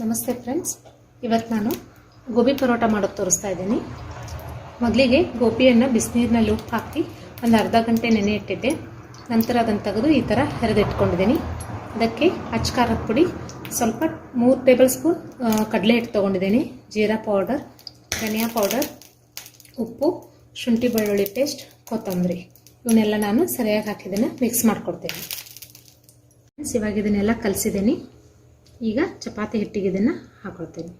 ನಮಸ್ತೆ ಫ್ರೆಂಡ್ಸ್. ಇವತ್ತು ನಾನು ಗೋಬಿ ಪರೋಟ ಮಾಡೋದು ತೋರಿಸ್ತಾ ಇದ್ದೀನಿ. ಮೊದಲಿಗೆ ಗೋಬಿಯನ್ನು ಬಿಸಿನೀರಿನಲ್ಲಿ ಉಪ್ಪು ಹಾಕಿ ಒಂದು ಅರ್ಧ ಗಂಟೆ ನೆನೆ ಇಟ್ಟಿದ್ದೆ. ನಂತರ ಅದನ್ನು ತೆಗೆದು ಈ ಥರ ಹೆರೆದಿಟ್ಕೊಂಡಿದ್ದೀನಿ ಅದಕ್ಕೆ ಅಚ್ಚ ಖಾರದ ಪುಡಿ, ಸ್ವಲ್ಪ ಮೂರು ಟೇಬಲ್ ಸ್ಪೂನ್ ಕಡಲೆ ಹಿಟ್ಟು ತೊಗೊಂಡಿದ್ದೀನಿ. ಜೀರಾ ಪೌಡರ್, ಧನಿಯಾ ಪೌಡರ್, ಉಪ್ಪು, ಶುಂಠಿ ಬೆಳ್ಳುಳ್ಳಿ ಪೇಸ್ಟ್, ಕೊತ್ತಂಬರಿ. ಇವನ್ನೆಲ್ಲ ನಾನು ಸರಿಯಾಗಿ ಹಾಕಿದ್ದನ್ನು ಮಿಕ್ಸ್ ಮಾಡಿಕೊಡ್ತೇನೆ. ಇವಾಗ ಇದನ್ನೆಲ್ಲ ಕಲಿಸಿದ್ದೀನಿ. ಈಗ ಚಪಾತಿ ಹಿಟ್ಟಿಗೆ ಇದನ್ನು ಹಾಕೊಳ್ತೀನಿ.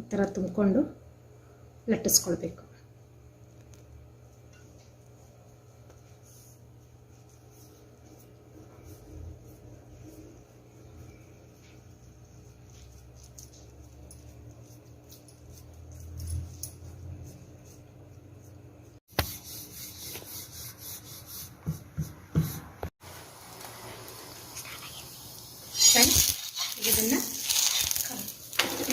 ಈ ಥರ ತುಂಬಿಕೊಂಡು ಲಟ್ಟಿಸ್ಕೊಳ್ಬೇಕು. ಫ್ರೆಂಡ್ಸ್ ಇದನ್ನು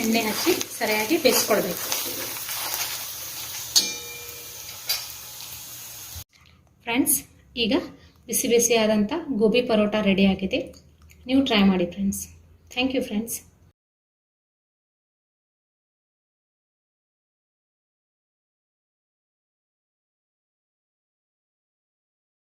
ಎಣ್ಣೆ ಹಚ್ಚಿ ಸರಿಯಾಗಿ ಬೇಯಿಸ್ಕೊಳ್ಬೇಕು. ಫ್ರೆಂಡ್ಸ್ ಈಗ ಬಿಸಿ ಬಿಸಿಯಾದಂಥ ಗೋಬಿ ಪರೋಟ ರೆಡಿ ಆಗಿದೆ. ನೀವು ಟ್ರೈ ಮಾಡಿ ಫ್ರೆಂಡ್ಸ್ ಥ್ಯಾಂಕ್ ಯು ಫ್ರೆಂಡ್ಸ್